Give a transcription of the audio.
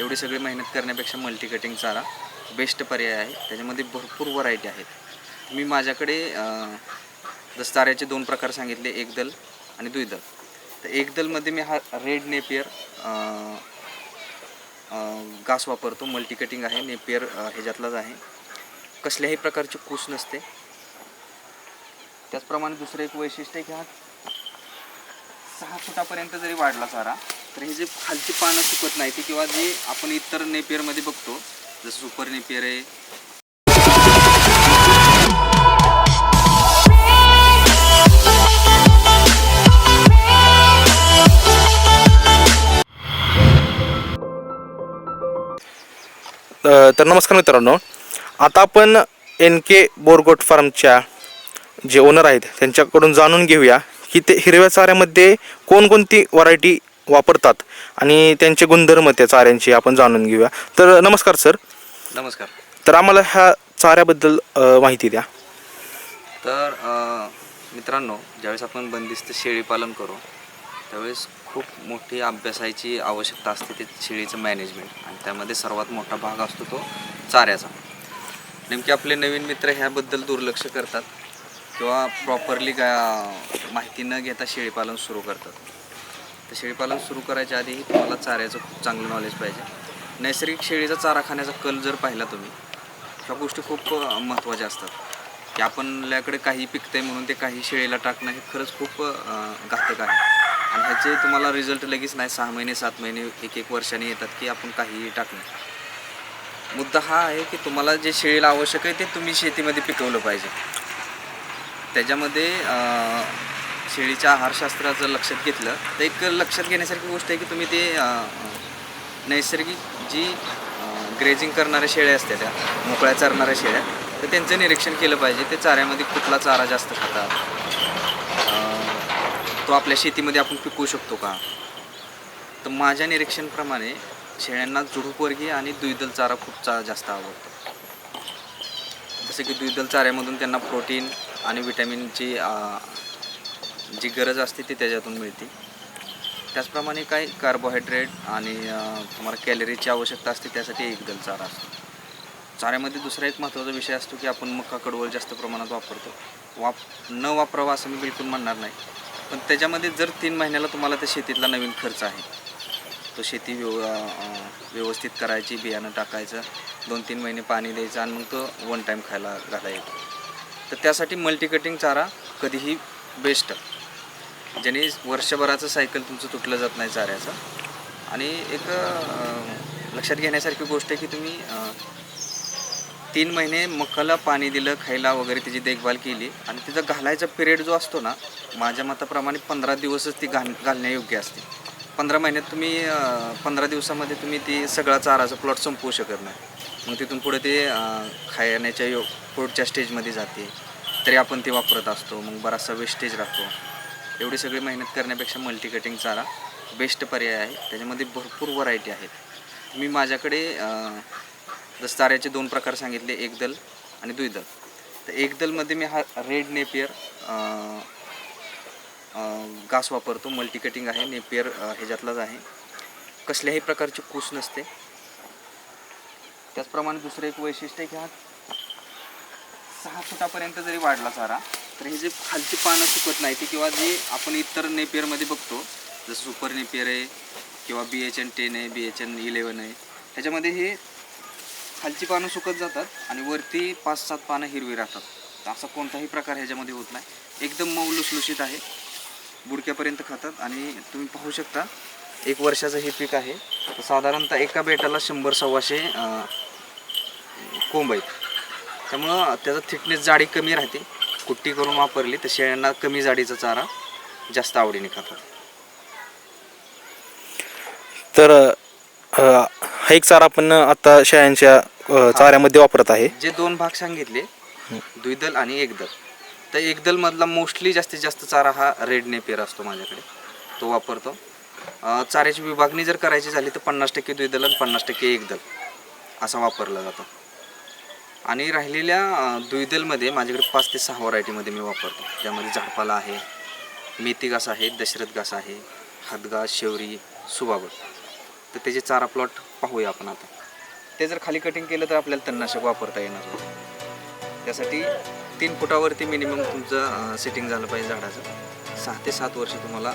एवढी सगळी मेहनत करण्यापेक्षा मल्टी कटिंग चारा बेस्ट पर्याय आहे. त्याच्यामध्ये भरपूर व्हरायटी आहेत. मी माझ्याकडे अं, जसं चाऱ्याचे दोन प्रकार सांगितले एकदल आणि द्विदल तर एकदलमध्ये मी हा रेड नेपियर घास वापरतो. मल्टी कटिंग आहे. नेपियर ह्याच्यातलाच आहे. कसल्याही प्रकारची कूस नसते. त्याचप्रमाणे दुसरं एक वैशिष्ट्य की हा सहा फुटापर्यंत जरी वाढला चारा तर हे जे खालची पानं सुकत नाही ती किंवा जे आपण इतर नेपियरमध्ये बघतो जसं सुपर नेपियर आहे. तर नमस्कार मित्रांनो. आता आपण एन के बोरगोट फार्मच्या जे ओनर आहेत त्यांच्याकडून जाणून घेऊया की ते हिरव्या चाऱ्यामध्ये कोणकोणती व्हरायटी वापरतात. आणि त्यांचे गुणधर्म त्या चाऱ्यांचे आपण जाणून घेऊया. तर नमस्कार सर. नमस्कार. तर आम्हाला ह्या चाऱ्याबद्दल अ, माहिती द्या. तर अ, मित्रांनो ज्यावेळेस आपण बंदिस्त शेळीपालन करू त्यावेळेस खूप मोठी अभ्यासाची आवश्यकता असते ते शेळीचं मॅनेजमेंट आणि त्यामध्ये सर्वात मोठा भाग असतो तो चाऱ्याचा. नेमके आपले नवीन मित्र ह्याबद्दल दुर्लक्ष करतात किंवा प्रॉपरली गा माहिती न घेता शेळीपालन सुरू करतात. तर शेळीपालन सुरू करायच्या आधीही तुम्हाला चाऱ्याचं खूप चांगलं नॉलेज पाहिजे. नैसर्गिक शेळीचा चारा खाण्याचा कल जर पाहिला तुम्ही ह्या गोष्टी खूप महत्त्वाच्या असतात. की आपल्याकडे काही पिकतंय म्हणून ते काही शेळीला टाकणं हे खरंच खूप घातक आहे. आणि ह्याचे तुम्हाला रिझल्ट लगेच नाही सहा महिने सात महिने एक एक वर्षाने येतात की आपण काहीही टाकणं मुद्दा हा आहे की तुम्हाला जे शेळीला आवश्यक आहे ते तुम्ही शेतीमध्ये पिकवलं पाहिजे. त्याच्यामध्ये शेळीच्या आहारशास्त्राचं लक्षात घेतलं तर एक लक्षात घेण्यासारखी गोष्ट आहे की तुम्ही ते नैसर्गिक जी ग्रेजिंग करणाऱ्या शेळ्या असतात त्या मोकळ्या चरणाऱ्या शेळ्या तर त्यांचं निरीक्षण केलं पाहिजे. ते चाऱ्यामध्ये कुठला चारा जास्त खातात? तो आपल्या शेतीमध्ये आपण पिकवू शकतो का? तर माझ्या निरीक्षणप्रमाणे शेळ्यांना जुडूपवर्गीय आणि द्विदल चारा खूप चा जास्त आवडतो. जसं की द्विदल चाऱ्यामधून त्यांना प्रोटीन आणि विटॅमिनची जी गरज असते ती त्याच्यातून मिळते. त्याचप्रमाणे काही कार्बोहायड्रेट आणि तुम्हाला कॅलरीची आवश्यकता असते त्यासाठी एकदल चारा असतो. चाऱ्यामध्ये दुसरा एक महत्त्वाचा विषय असतो की आपण मका कडवळ जास्त प्रमाणात वापरतो. वाप न वापरावा असं मी बिलकुल म्हणणार नाही. पण त्याच्यामध्ये जर तीन महिन्याला तुम्हाला त्या शेतीतला नवीन खर्च आहे. तो शेती व्यव व्यवस्थित करायची बियाणं टाकायचं दोन तीन महिने पाणी द्यायचं आणि मग तो वन टाईम खायला घाला येतो. तर त्यासाठी मल्टी कटिंग चारा कधीही बेस्ट ज्याने वर्षभराचं सायकल तुमचं तुटलं जात नाही चाऱ्याचं. आणि एक लक्षात घेण्यासारखी गोष्ट आहे की तुम्ही तीन महिने मकाला पाणी दिलं खायला वगैरे त्याची देखभाल केली आणि तिचा घालायचा पिरियड जो असतो ना माझ्या मताप्रमाणे पंधरा दिवसच ती घाल घालण्यायोग्य असते. पंधरा महिन्यात तुम्ही पंधरा दिवसामध्ये तुम्ही ती सगळा चाराचा प्लॉट संपवू शकत नाही. मग तिथून पुढे ते खाण्याच्या यो पुढच्या स्टेजमध्ये जाते. तरी आपण ते वापरत असतो. मग बराचसा वेस्टेज राहतो. एवढी सगळी मेहनत करण्यापेक्षा मल्टी कटिंग चारा बेस्ट पर्याय आहे. त्याच्यामध्ये भरपूर व्हरायटी आहेत. मी माझ्याकडे दस्ताऱ्याचे दोन प्रकार सांगितले एकदल आणि द्विदल तर एकदलमध्ये मी हा रेड नेपियर घास वापरतो. मल्टी कटिंग आहे. नेपियर ह्याच्यातलाच आहे. कसल्याही प्रकारची कूस नसते. त्याचप्रमाणे दुसरं एक वैशिष्ट्य की हा सहा फुटापर्यंत जरी वाढला चारा तर हे जे खालची पानं सुकत नाही ती किंवा जे आपण इतर नेपियरमध्ये बघतो जसं सुपर नेपियर आहे किंवा बी एच एन टेन आहे बी एच एन इलेवन आहे त्याच्यामध्ये हे खालची पानं सुकत जातात आणि वरती पाच सात पानं हिरवी राहतात. तर असा कोणताही प्रकार ह्याच्यामध्ये होत नाही. एकदम मऊ लुसलुशीत आहे. बुडक्यापर्यंत खातात आणि तुम्ही पाहू शकता एक वर्षाचं हे पीक आहे. तर साधारणतः एका बेटाला शंभर सव्वाशे कोंब आहेत. त्यामुळं त्याचा थिकनेस जाडी कमी राहते. कुट्टी करून वापरली तर शेळ्यांना कमी जाडीचा चारा जास्त आवडीने खातात. तर अ, हा एक चारा आपण आता शेळ्यांच्या अ, चाऱ्यामध्ये वापरत आहे. जे दोन भाग सांगितले द्विदल आणि एकदल. तर एकदल मधला मोस्टली जास्तीत जास्त चारा हा रेड नेपियर असतो माझ्याकडे. तो वापरतो. अं, चाऱ्याची विभागणी जर करायची झाली तर पन्नास टक्के द्विदल आणि पन्नास टक्के एकदल असा वापरला जातो. आणि राहिलेल्या द्विदलमध्ये माझ्याकडे पाच ते सहा व्हरायटीमध्ये मी वापरतो. ज्यामध्ये झाडपाला आहे मेथी घास आहे दशरथ घास आहे हातघास शेवरी सुबाबत. तर त्याचे चारा प्लॉट पाहूया आपण आता. ते जर खाली कटिंग केलं तर आपल्याला तणनाशक वापरता येणार. नाही त्यासाठी तीन फुटावरती मिनिमम तुमचं सेटिंग झालं पाहिजे झाडाचं. सहा ते सात वर्ष तुम्हाला